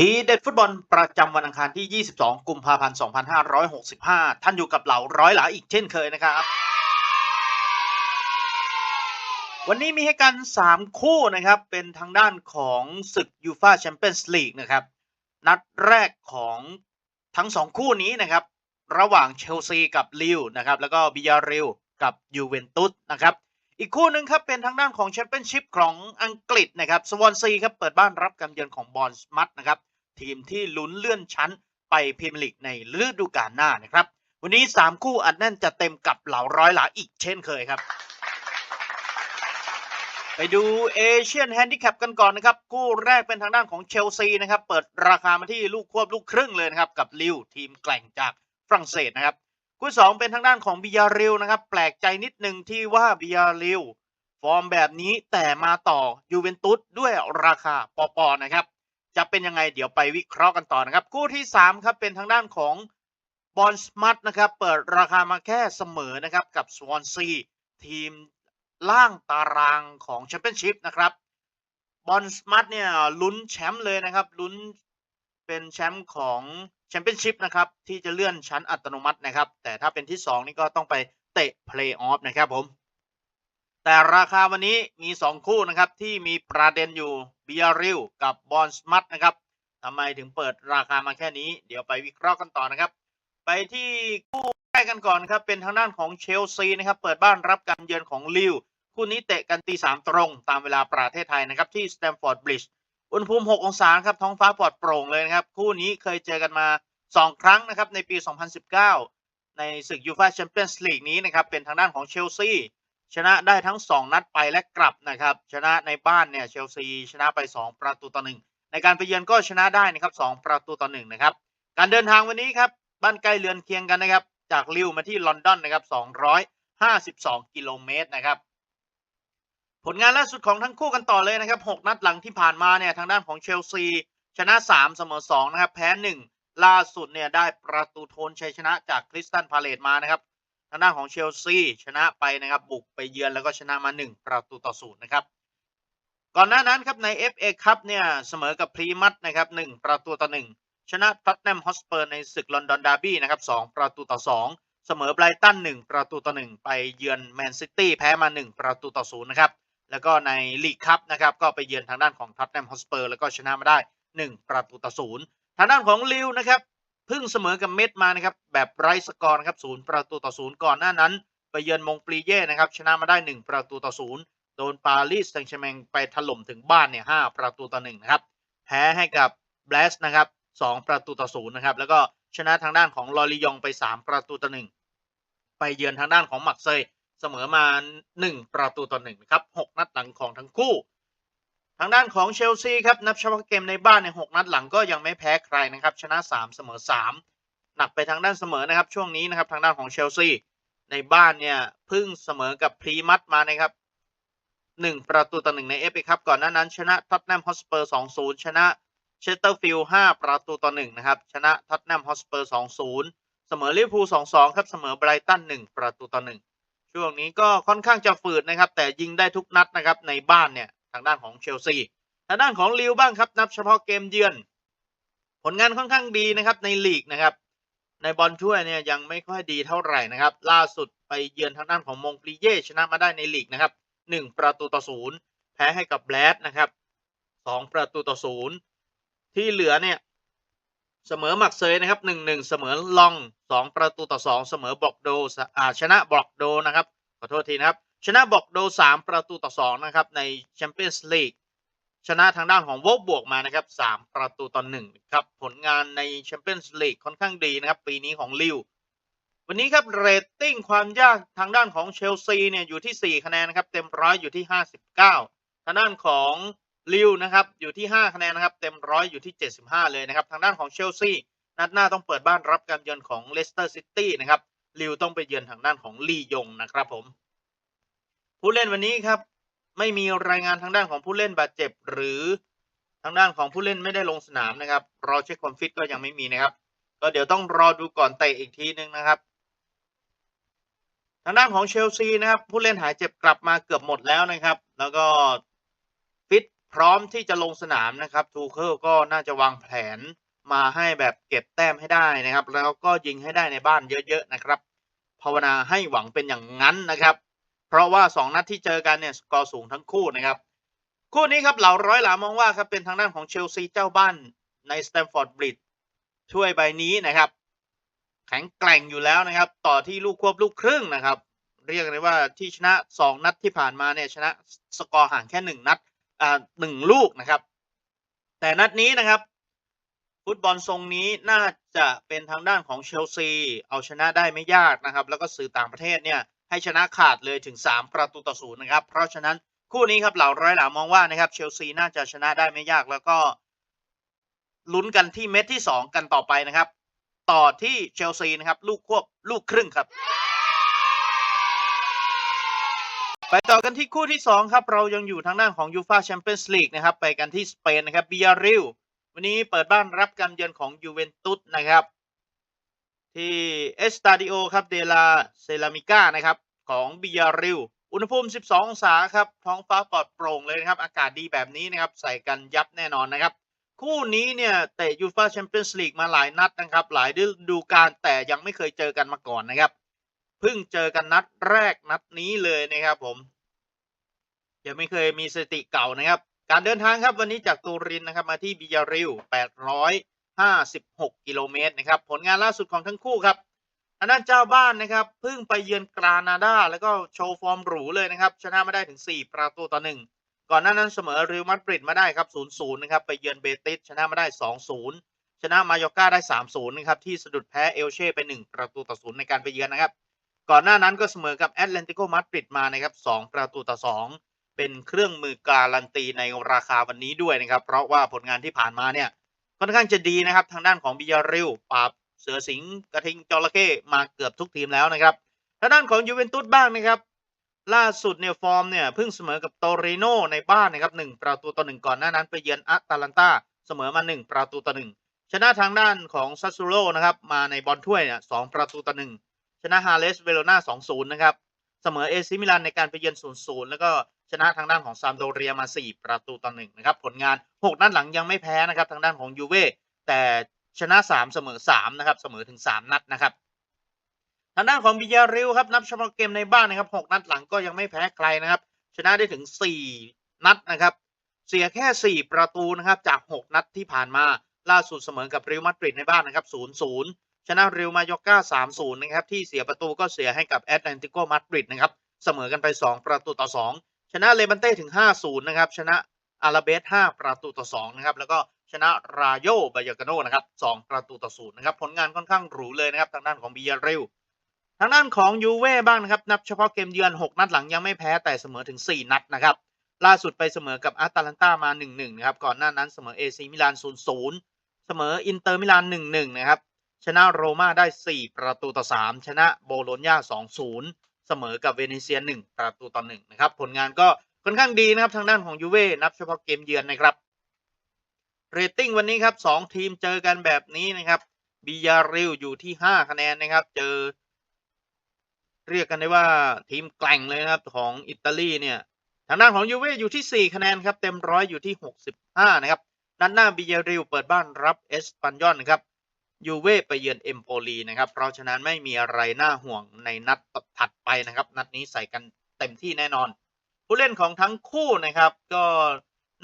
ทีเด็ดฟุตบอลประจำวันอังคารที่ 22 กุมภาพันธ์ 2565 ท่านอยู่กับเหล่าร้อยหลาอีกเช่นเคยนะครับ วันนี้มีให้กัน 3 คู่นะครับ เป็นทางด้านของศึกยูฟาแชมเปี้ยนส์ลีกนะครับ นัดแรกของทั้ง 2 คู่นี้นะครับ ระหว่างเชลซีกับลิวนะครับ แล้วก็บิยาริลกับยูเวนตุสนะครับ อีกคู่หนึ่งครับเป็นทางด้านของแชมเปี้ยนชิพของอังกฤษนะครับสวอนซีครับเปิดบ้านรับการเยือนของบอลมัตนะครับทีมที่ลุ้นเลื่อนชั้นไปพรีเมียร์ลีกในฤดูกาลหน้านะครับ วันนี้ 3 คู่อัดแน่นจะเต็มกับเหล่าร้อยหลาอีกเช่นเคยครับ ไปดูเอเชียนแฮนดิแคปกันก่อนนะครับ คู่แรกเป็นทางด้านของเชลซีนะครับ เปิดราคามาที่ลูกควบลูกครึ่งเลยนะครับ กับลิวทีมแกล่งจากฝรั่งเศสนะครับ คู่สองเป็นทางด้านของบิยาริลนะครับ แปลกใจนิดนึงที่ว่าบิยาริลฟอร์มแบบนี้แต่มาต่อยูเวนตุสด้วยราคาปอปอนะครับ จะเป็นยังไงเดี๋ยวไปวิเคราะห์กันต่อนะครับ คู่ที่ 3 ครับ เป็นทางด้านของบอลสมัตนะครับ เปิดราคามาแค่เสมอนะครับ กับสวอนซีทีมล่างตารางของแชมเปี้ยนชิพนะครับบอลสมัตเนี่ยลุ้นแชมป์เลยนะครับลุ้น เป็นแชมป์ของแชมเปี้ยนชิพนะครับที่จะเลื่อนชั้นอัตโนมัตินะครับ แต่ถ้าเป็นที่ 2 นี่ก็ต้องไปเตะเพลย์ออฟนะครับผม แต่ราคาวันนี้มี 2 คู่นะครับที่มีประเด็นอยู่เบียริลกับบอลสมัตนะครับทำไมถึงเปิดราคามาแค่นี้ เดี๋ยวไปวิเคราะห์กันต่อนะครับ ไปที่คู่แรกกันก่อนครับเป็นทางด้านของเชลซีนะครับเปิดบ้านรับการเยือนของลิวคู่นี้เตะกันตีสามตรงตามเวลาประเทศไทยนะครับที่สแตมฟอร์ดบริดจ์ อุณหภูมิ 6 องศาครับท้องฟ้าปลอดโปร่งเลยนะครับ คู่นี้เคยเจอกันมา 2 ครั้งนะครับในปี 2019 ในศึกยูฟ่าแชมเปี้ยนส์ลีกนี้นะครับเป็นทางด้านของเชลซีชนะได้ทั้ง 2 นัดไปและกลับนะครับ ชนะในบ้านเนี่ยเชลซีชนะไป 2 ประตูต่อหนึ่งในการไปเยือนก็ชนะได้นะครับ 2 ประตูต่อหนึ่งนะครับ การเดินทางวันนี้ครับบ้านใกล้เรือนเคียงกันนะครับ จากลิวมาที่ลอนดอนนะครับ 252 กิโลเมตรนะครับ ผลงานล่าสุดของทั้งคู่กันต่อเลยนะครับ 6 นัดหลังที่ผ่านมาเนี่ยทางด้านของเชลซี ชนะ 3 เสมอ 2 นะครับ แพ้ 1 ล่าสุดเนี่ยได้ประตูโทนชัยชนะจากคริสตันพาเลตมานะครับ ทางด้านของเชลซีชนะไปนะครับ บุกไปเยือนแล้วก็ชนะมา 1 ประตูต่อศูนย์นะครับ ก่อนหน้านั้นครับใน FA ครับเนี่ยเสมอกับพรีมัตนะครับ 1 ประตูต่อ 1 ชนะท็อตแนมฮอสเปอร์ในศึกลอนดอนดาร์บี้นะครับ 2 ประตูต่อ 2 เสมอไบรตัน 1 ประตูต่อ 1 ไปเยือนแมนซิตี้แพ้มา 1 ประตูต่อ0นะครับ แล้วก็ในลีกคัพนะครับก็ไปเยือนทางด้านของท็อตแนมฮอสเปอร์แล้วก็ชนะมาได้ 1 ประตูต่อ0ทางด้านของลิวนะครับเพิ่งเสมอกับเม็ดมานะครับแบบไร้สกอร์นะครับศูนย์ประตูต่อศูนย์ก่อนหน้านั้น ไปเยือนมงปรีเย่นะครับชนะมาได้ 1 ประตูต่อศูนย์โดนปารีสแซงต์แชร์แมงไปถล่มถึงบ้านเนี่ยห้าประตูต่อหนึ่งนะครับแพ้ให้กับแบลสนะครับสองประตูต่อศูนย์นะครับแล้วก็ชนะทางด้านของลอริยองไป 3 ประตูต่อหนึ่งไปเยือนทางด้านของมักเซย เสมอมา 1 ประตูต่อหนึ่งนะครับหกนัดหลังของทั้งคู่ ทางด้านของเชลซีครับนับเฉพาะเกมในบ้านในหกนัดหลังก็ยังไม่แพ้ใครนะครับชนะ 3 เสมอ 3 หนักไปทางด้านเสมอนะครับช่วงนี้นะครับทางด้านของเชลซีในบ้านเนี่ยพิ่งเสมอกับพรีมัตมานะครับ 1 ประตูต่อหนึ่งในเอฟเอครับก่อนหน้านั้น ชนะท็อตแนมฮอสเปอร์2-0 ชนะเชสเตอร์ฟิลด์5ประตูต่อหนึ่งนะครับชนะท็อตแนมฮอสเปอร์2-0 เสมอลิเวอร์พูล2-2 ครับเสมอไบรตัน 1 ประตูต่อหนึ่ง ช่วงนี้ก็ค่อนข้างจะฝืดนะครับ แต่ยิงได้ทุกนัดนะครับในบ้านเนี่ยทางด้านของเชลซีทางด้านของลิวบ้างครับ นับเฉพาะเกมเยือน ผลงานค่อนข้างดีนะครับในลีกนะครับ ในบอลถ้วยเนี่ยยังไม่ค่อยดีเท่าไหร่นะครับ ล่าสุดไปเยือนทางด้านของมงปรีเย่ชนะมาได้ในลีกนะครับ1ประตูต่อศูนย์แพ้ให้กับแบลดนะครับ2ประตูต่อศูนย์ที่เหลือเนี่ย เสมอหมักเซยนะครับ1-1เสมอลอง2ประตูต่อ2เสมอบอกโดอ่าชนะบอกโดนะครับขอโทษทีนะครับ ชนะบอกโด3ประตูต่อ2นะครับในแชมเปี้ยนส์ลีกชนะทางด้านของโวบวกมานะครับ3ประตูต่อ1ครับผลงานในแชมเปี้ยนส์ลีกค่อนข้างดีนะครับปีนี้ของลิววันนี้ครับเรตติ้งความยากทางด้านของเชลซีเนี่ยอยู่ที่ 4 คะแนนนะครับ เต็มร้อยอยู่ที่ 59 ทางด้านของ ลิวนะครับอยู่ที่ 5 คะแนนนะครับ เต็มร้อยอยู่ที่ 75 เลยนะครับ ทางด้านของเชลซีนัดหน้าต้องเปิดบ้านรับการเยือนของเลสเตอร์ซิตี้นะครับลิวต้องไปเยือนทางด้านของลียงนะครับผม ผู้เล่นวันนี้ครับไม่มีรายงานทางด้านของผู้เล่นบาดเจ็บ หรือทางด้านของผู้เล่นไม่ได้ลงสนามนะครับ รอเช็คความฟิตก็ยังไม่มีนะครับ ก็เดี๋ยวต้องรอดูก่อนเตะอีกทีนึงนะครับ ทางด้านของเชลซีนะครับผู้เล่นหายเจ็บกลับมาเกือบหมดแล้วนะครับ แล้วก็ พร้อมที่จะลงสนามนะครับทูเคิลก็น่าจะวางแผนมาให้แบบเก็บแต้มให้ได้นะครับ แล้วก็ยิงให้ได้ในบ้านเยอะๆนะครับภาวนาให้หวังเป็นอย่างนั้นนะครับ เพราะว่า 2 นัดที่เจอกันเนี่ยสกอร์สูงทั้งคู่นะครับ คู่นี้ครับเหล่าร้อยหลามองว่าครับเป็นทางด้านของเชลซีเจ้าบ้านในสแตมฟอร์ดบริดช่วยใบนี้นะครับ แข็งแกร่งอยู่แล้วนะครับ ต่อที่ลูกควบลูกครึ่งนะครับ เรียกได้ว่าที่ชนะ 2 นัดที่ผ่านมาเนี่ยชนะสกอร์ห่างแค่ 1 นัด อ่าหนึ่งลูกนะครับ แต่นัดนี้นะครับ ฟุตบอลทรงนี้น่าจะเป็นทางด้านของเชลซี เอาชนะได้ไม่ยากนะครับ แล้วก็สื่อต่างประเทศเนี่ยให้ชนะขาดเลยถึง 3 ประตูต่อศูนย์นะครับ เพราะฉะนั้นคู่นี้ครับเหล่าร้อยหลามองว่านะครับเชลซีน่าจะชนะได้ไม่ยากแล้วก็ลุ้นกันที่เม็ดที่ 2 กันต่อไปนะครับ ต่อที่เชลซีนะครับ ลูกควบลูกครึ่งครับ ไปต่อกันที่คู่ที่ 2 ครับ เรายังอยู่ทางด้านของยูฟาแชมเปี้ยนส์ลีกนะครับ ไปกันที่สเปนนะครับบิยาริลวันนี้เปิดบ้านรับการเยือนของยูเวนตุสนะครับ ที่เอสตาดิโอครับเดลาเซรามิก้านะครับ ของบิยาริลอุณหภูมิ 12 องศาครับ ท้องฟ้าปลอดโปร่งเลยนะครับ อากาศดีแบบนี้นะครับ ใส่กันยับแน่นอนนะครับ คู่นี้เนี่ยเตะยูฟาแชมเปี้ยนส์ลีกมาหลายนัดนะครับ หลายฤดูกาลแต่ยังไม่เคยเจอกันมาก่อนนะครับ เพิ่งเจอกันนัดแรกนัดนี้เลยนะครับผมยังไม่เคยมีสติเก่านะครับ การเดินทางครับวันนี้จากตูรินนะครับมาที่บิยาริล856 กิโลเมตรนะครับ ผลงานล่าสุดของทั้งคู่ครับทางด้านเจ้าบ้านนะครับเพิ่งไปเยือนกรานาดาแล้วก็โชว์ฟอร์มหรูเลยนะครับ ชนะมาได้ถึง 4 ประตูต่อหนึ่งก่อนหน้านั้นเสมอริวมาดริดมาได้ครับ 0-0 นะครับ ไปเยือนเบติสชนะมาได้ 2-0 ชนะมายอร์ก้าได้ 3-0 นะครับ ที่สะดุดแพ้เอลเช่ไป 1 ประตูต่อศูนย์ในการไปเยือนนะครับ ก่อนหน้านั้นก็เสมอกับแอตแลนติโกมาดริดมานะครับ2ประตูต่อ2เป็นเครื่องมือการันตีในราคาวันนี้ด้วยนะครับ เพราะว่าผลงานที่ผ่านมาเนี่ยค่อนข้างจะดีนะครับ ทางด้านของบิยาริลปราบเสือสิงห์กระทิงจระเข้มาเกือบทุกทีมแล้วนะครับทางด้านของยูเวนตุสบ้างนะครับ ล่าสุดเนี่ยฟอร์มเนี่ยเพิ่งเสมอกับโตริโนในบ้านนะครับหนึ่งประตูต่อหนึ่งก่อนหน้านั้นไปเยือนอัตแลนตาเสมอมาหนึ่งประตูต่อหนึ่งชนะทางด้านของซัสซูโรนะครับมาในบอลถ้วยเนี่ยสองประตูต่อหนึ่ง ชนะฮาเลสเวโรนาสองศูนย์นะครับ เสมอเอซิมิลานในการไปเยือนศูนย์ศูนย์แล้วก็ชนะทางด้านของซามโดเรียมา 4 ประตูต่อหนึ่งนะครับ ผลงาน 6 นัดหลังยังไม่แพ้นะครับ ทางด้านของยูเว่แต่ชนะ 3 เสมอ 3 นะครับ เสมอถึง 3 นัดนะครับ ทางด้านของบิยาริลครับ นับเฉพาะเกมในบ้านนะครับ 6 นัดหลังก็ยังไม่แพ้ใครนะครับ ชนะได้ถึง 4 นัดนะครับ เสียแค่ 4 ประตูนะครับจาก 6 นัดที่ผ่านมาล่าสุดเสมอกับเรอัลมาดริดในบ้านนะครับ 0-0 ชนะเรอัลมาโยก้า3-0 นะครับ ที่เสียประตูก็เสียให้กับแอตแลนติโกมาดริดนะครับ เสมอกันไป 2 ประตูต่อ 2 ชนะเลบันเต้ถึง 5-0 นะครับ ชนะอาราเบส 5 ประตูต่อ 2 นะครับ แล้วก็ชนะรายโยบายากาโนนะครับ 2 ประตูต่อ 0 นะครับ ผลงานค่อนข้างหรูเลยนะครับ ทางด้านของบิยาริลทางด้านของยูเว่บ้างนะครับ นับเฉพาะเกมเยือน 6 นัดหลังยังไม่แพ้แต่เสมอถึง 4 นัดนะครับ ล่าสุดไปเสมอกับอาตาลันตามา 1-1 นะครับ ก่อนหน้านั้นเสมอเอซีมิลาน 0-0 เสมออินเตอร์มิลาน 1-1 นะครับ ชนะโรม่าได้ 4 ประตูต่อ 3 ชนะโบโลญญา2-0 เสมอกับเวเนเซีย 1 ประตูต่อ1นะครับ ผลงานก็ค่อนข้างดีนะครับทางด้านของยูเว่นับเฉพาะเกมเยือนนะครับเรตติ้งวันนี้ครับ 2 ทีมเจอกันแบบนี้นะครับบิยาริลอยู่ที่ 5 คะแนนนะครับ เจอ เรียกกันได้ว่าทีมแกล่งเลยนะครับของอิตาลีเนี่ยทางด้านของยูเว่อยู่ที่ 4 คะแนนครับ เต็มร้อยอยู่ที่ 65 นะครับนัดหน้าบิยาริลเปิดบ้านรับเอสปันยอนนะครับ ยูเว่ไปเยือนเอมโปลีนะครับ เพราะฉะนั้นไม่มีอะไรน่าห่วงในนัดถัดไปนะครับ นัดนี้ใส่กันเต็มที่แน่นอน ผู้เล่นของทั้งคู่นะครับ ก็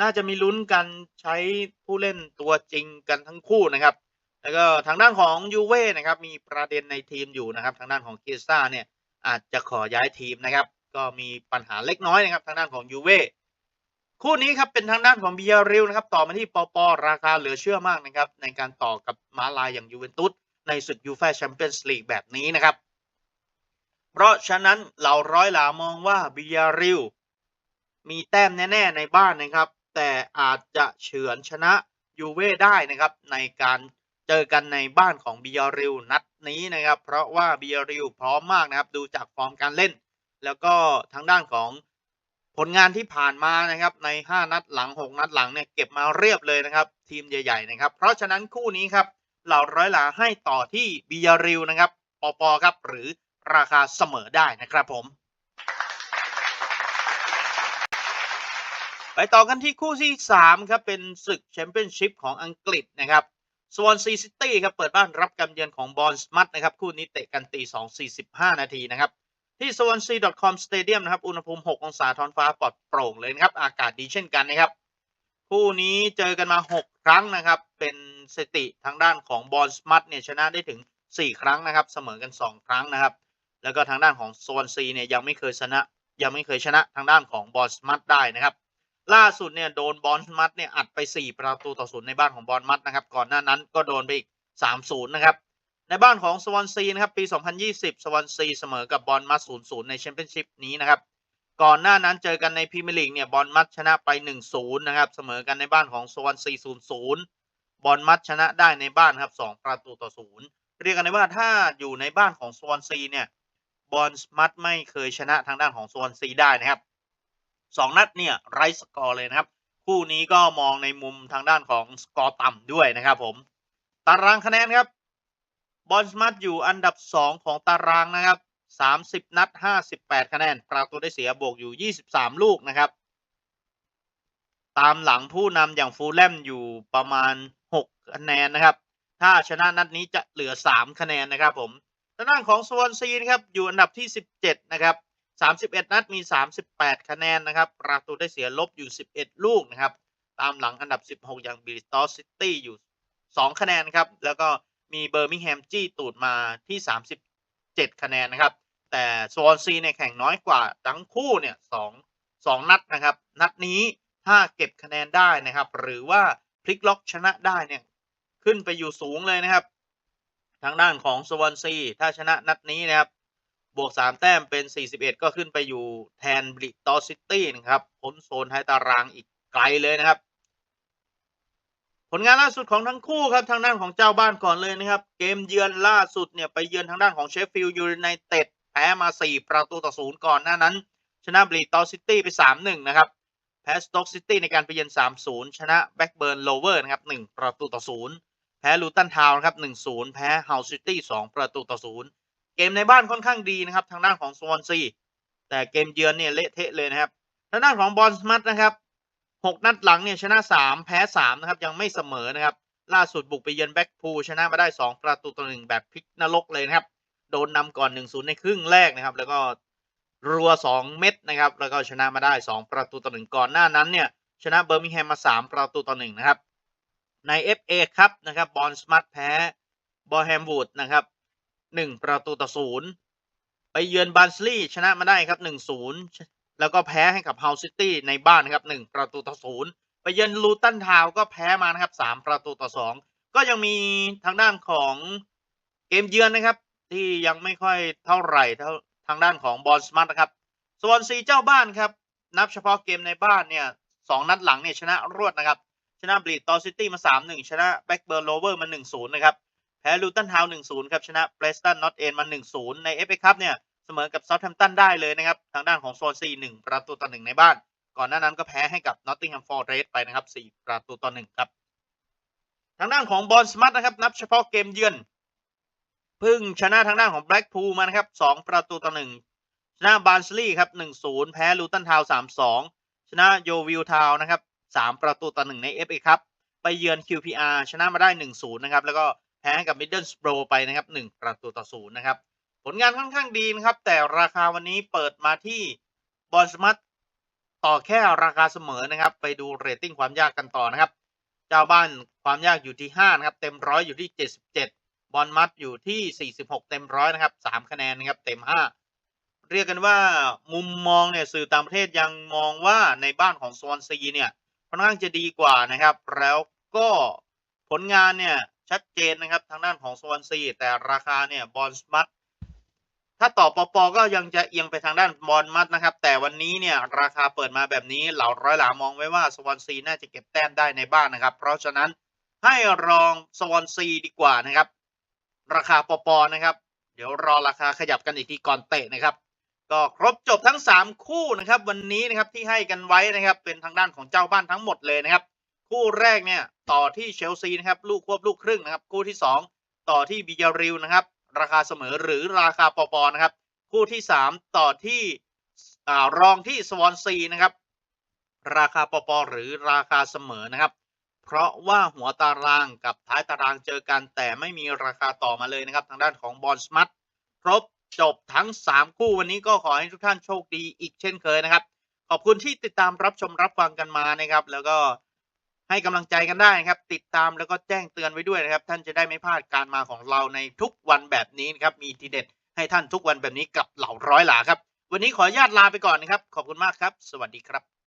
น่าจะมีลุ้นกันใช้ผู้เล่นตัวจริงกันทั้งคู่นะครับ แล้วก็ทางด้านของยูเว่นะครับ มีประเด็นในทีมอยู่นะครับ ทางด้านของเกซ่าเนี่ยอาจจะขอย้ายทีมนะครับ ก็มีปัญหาเล็กน้อยนะครับ ทางด้านของยูเว่ คู่นี้ครับเป็นทางด้านของบิยาริลนะครับต่อมาที่ปอปอราคาเหลือเชื่อมากนะครับในการต่อกับมาลายอย่างยูเวนตุสในศึกยูฟ่าแชมเปี้ยนส์ลีกแบบนี้นะครับ เพราะฉะนั้นเราร้อยหลามองว่าบิยาริลมีแต้มแน่ ๆ ในบ้านนะครับ แต่อาจจะเฉือนชนะยูเว่ได้นะครับในการเจอกันในบ้านของบิยาริลนัดนี้นะครับ เพราะว่าบิยาริลพร้อมมากนะครับดูจากฟอร์มการเล่น แล้วก็ทางด้านของ ผลงานที่ผ่านมานะครับใน 5 นัดหลัง 6 นัดหลังเนี่ยเก็บมาเรียบเลยนะครับ ทีมใหญ่ๆนะครับ เพราะฉะนั้นคู่นี้ครับเหล่าร้อยหลาให้ต่อที่บิยาริลนะครับปอปอครับหรือราคาเสมอได้นะครับผม ไปต่อกันที่คู่ที่ 3 ครับ เป็นศึกแชมเปี้ยนชิพของอังกฤษนะครับสวอนซีซิตี้ครับ เปิดบ้านรับการเยือนของบอลสมัตนะครับ คู่นี้เตะกันตี2 45 นาทีนะครับ ที่ swansea.com stadium นะครับ อุณหภูมิ 6 องศาท้องฟ้าปลอดโปร่งเลยนะครับ อากาศดีเช่นกันนะครับ คู่นี้เจอกันมา 6 ครั้งนะครับ เป็นสติทางด้านของบอลสมัตเนี่ยชนะได้ถึง 4 ครั้งนะครับ เสมอกัน 2 ครั้งนะครับ แล้วก็ทางด้านของสวอนซีเนี่ยยังไม่เคยชนะ ยังไม่เคยชนะทางด้านของบอลสมัตได้นะครับ ล่าสุดเนี่ยโดนบอลมัดเนี่ยอัดไป 4 ประตูต่อศูนย์ในบ้านของบอลมัดนะครับ ก่อนหน้านั้นก็โดนไปอีก 3-0 นะครับ บ้านของสวอนซีนะครับปี 2020 สวอนซีเสมอกับบอลมัด0-0ในแชมเปี้ยนชิพนี้นะครับ ก่อนหน้านั้นเจอกันในพรีเมียร์ลีกเนี่ยบอลมัดชนะไป 1-0 นะครับ เสมอกันในบ้านของสวอนซี0-0 บอลมัดชนะได้ในบ้านครับ 2 ประตูต่อ 0 เรียกกันได้ว่าถ้าอยู่ในบ้านของสวอนซีเนี่ยบอลมัดไม่เคยชนะทางด้านของสวอนซีได้นะครับสองนัดเนี่ยไร้สกอร์เลยนะครับ คู่นี้ก็มองในมุมทางด้านของสกอร์ต่ำด้วยนะครับผมตารางคะแนนครับ บอลมัดอยู่อันดับ 2 ของตารางนะครับ 30 นัด 58 คะแนน ประตูได้เสียบวกอยู่ 23 ลูกนะครับ ตามหลังผู้นำอย่างฟูลแลมอยู่ประมาณ 6 คะแนนนะครับ ถ้าชนะนัดนี้จะเหลือ 3 คะแนนนะครับผมทางด้านของสวอนซีนะครับอยู่อันดับที่ 17 นะครับ 31 นัดมี 38 คะแนนนะครับ ประตูได้เสียลบอยู่ 11 ลูกนะครับ ตามหลังอันดับ 16 อย่างบิลิตอสซิตี้อยู่ 2 คะแนนครับ แล้วก็ มีเบอร์มิงแฮมจี้ตูดมาที่ 37 คะแนนนะครับ แต่สวอนซีเนี่ยแข่งน้อยกว่าทั้งคู่เนี่ย2 2นัดนะครับ นัดนี้ถ้าเก็บคะแนนได้นะครับ หรือว่าพลิกล็อกชนะได้เนี่ยขึ้นไปอยู่สูงเลยนะครับ ทางด้านของสวอนซีถ้าชนะนัดนี้นะครับ บวก 3 แต้มเป็น 41 ก็ขึ้นไปอยู่แทนบริตอซิตี้นะครับพ้นโซนท้ายตารางอีกไกลเลยนะครับ ลงานล่าสุดของทั้งคู่ครับทางด้านของเจ้าบ้านก่อนเลยนะครับ เกมเยือนล่าสุดเนี่ยไปเยือนทางด้านของเชฟฟิลด์ยูไนเต็ดแพ้มา 4 ประตูต่อศูนย์ก่อนหน้านั้น ชนะบริตอซิตี้ไป 3-1 นะครับ แพ้สต็อกซิตี้ในการไปเยือน 3-0 ชนะแบ็กเบิร์นโลเวอร์นะครับ 1 ประตูต่อศูนย์แพ้ลูตันทาวน์ครับ 1-0 แพ้เฮาซิตี้ 2 ประตูต่อศูนย์เกมในบ้านค่อนข้างดีนะครับทางด้านของสวอนซีแต่เกมเยือนเนี่ยเละเทะเลยนะครับทางด้านของบอลสมัตนะครับ หกนัดหลังเนี่ยชนะสามแพ้สามนะครับ ยังไม่เสมอนะครับ ล่าสุดบุกไปเยือนแบ็กพูลชนะมาได้สองประตูต่อหนึ่งแบบพลิกนรกเลยนะครับ โดนนำก่อนหนึ่งศูนย์ในครึ่งแรกนะครับ แล้วก็รัวสองเม็ดนะครับ แล้วก็ชนะมาได้สองประตูต่อหนึ่งก่อนหน้านั้นเนี่ยชนะเบอร์มิงแฮมมาสามประตูต่อหนึ่งนะครับ ใน FA ครับนะครับบอลสมัตแพ้บอลแฮมวูดนะครับหนึ่งประตูต่อศูนย์ไปเยือนบาร์นสลีย์ชนะมาได้ครับหนึ่งศูนย์ แล้วก็แพ้ให้กับเฮาซิตี้ในบ้านนะครับหนึ่งประตูต่อศูนย์ไปเยือนลูตันทาวก็แพ้มานะครับสามประตูต่อสองก็ยังมีทางด้านของเกมเยือนนะครับ ที่ยังไม่ค่อยเท่าไหร่เท่าทางด้านของบอลสมาร์ทนะครับส่วนซีเจ้าบ้านครับ นับเฉพาะเกมในบ้านเนี่ยสองนัดหลังเนี่ยชนะรวดนะครับ ชนะบลีดตอซิตี้มาสามหนึ่งชนะแบ็กเบิร์นโลเวอร์มาหนึ่งศูนย์นะครับ แพ้ลูตันทาวน์1-0 ครับ ชนะเ r รสตันนอตเอนมา 1-0 ใน FA คัพเนี่ย เสมอกับเซาท์แฮมป์ตันได้เลยนะครับ ทางด้านของโซนซี1ประตูต่อ1ในบ้าน ก่อนหน้านั้นก็แพ้ให้กับนอตติงแฮมฟอร์เรสไปนะครับ4ประตูต่อ1ครับ ทางด้านของบอลสมัตนะครับ นับเฉพาะเกมเยือนเพิ่งชนะทางด้านของแบล็กพูลมานะครับ2ประตูต่อ1ชนะบาร์นสลีย์ครับ1-0แพ้ลูตันทาวน์3-2ชนะโยวิลทาวนะครับ3ประตูต่อ1ใน FA คัพไปเยือน QPR ชนะมาได้1-0นะครับแล้วก็แพ้กับมิดเดิลสโปรไปนะครับ1ประตูต่อ0นะครับ ผลงานค่อนข้างดีนะครับ แต่ราคาวันนี้เปิดมาที่บอลสมัตต่อแค่ราคาเสมอนะครับ ไปดูเรตติ้งความยากกันต่อนะครับ เจ้าบ้านความยากอยู่ที่ 5 นะครับ เต็มร้อยอยู่ที่ 77 บอลมัดอยู่ที่ 46 เต็มร้อยนะครับ 3 คะแนนนะครับ เต็ม 5 เรียกกันว่ามุมมองเนี่ยสื่อต่างประเทศยังมองว่าในบ้านของสวอนซีเนี่ยค่อนข้างจะดีกว่านะครับ แล้วก็ผลงานเนี่ยชัดเจนนะครับทางด้านของสวอนซีแต่ราคาเนี่ยบอลมัด ถ้าต่อปอปอก็ยังจะเอียงไปทางด้านบอลมัดนะครับ แต่วันนี้เนี่ยราคาเปิดมาแบบนี้เหล่าร้อยหลามองไว้ว่าสวอนซีน่าจะเก็บแต้มได้ในบ้านนะครับ เพราะฉะนั้นให้รองสวอนซีดีกว่านะครับ ราคาปอปอนะครับ เดี๋ยวรอราคาขยับกันอีกทีก่อนเตะนะครับ ก็ครบจบทั้ง 3 คู่นะครับ วันนี้นะครับที่ให้กันไว้นะครับ เป็นทางด้านของเจ้าบ้านทั้งหมดเลยนะครับ คู่แรกเนี่ยต่อที่เชลซีนะครับลูกควบลูกครึ่งนะครับ คู่ที่ 2 ต่อที่บิยาริลนะครับ ราคาเสมอหรือราคาปอปอนะครับ คู่ที่ 3 ต่อที่อรองที่สวอนซีนะครับ ราคาปอปอหรือราคาเสมอนะครับ เพราะว่าหัวตารางกับท้ายตารางเจอกัน แต่ไม่มีราคาต่อมาเลยนะครับ ทางด้านของบอลสมัตครบจบทั้ง 3 คู่วันนี้ก็ขอให้ทุกท่านโชคดีอีกเช่นเคยนะครับ ขอบคุณที่ติดตามรับชมรับฟังกันมานะครับ แล้วก็ ให้กำลังใจกันได้นะครับ ติดตามแล้วก็แจ้งเตือนไว้ด้วยนะครับ ท่านจะได้ไม่พลาดการมาของเราในทุกวันแบบนี้นะครับ มีทีเด็ดให้ท่านทุกวันแบบนี้กับเหล่าร้อยหลาครับ วันนี้ขออนุญาตลาไปก่อนนะครับ ขอบคุณมากครับ สวัสดีครับ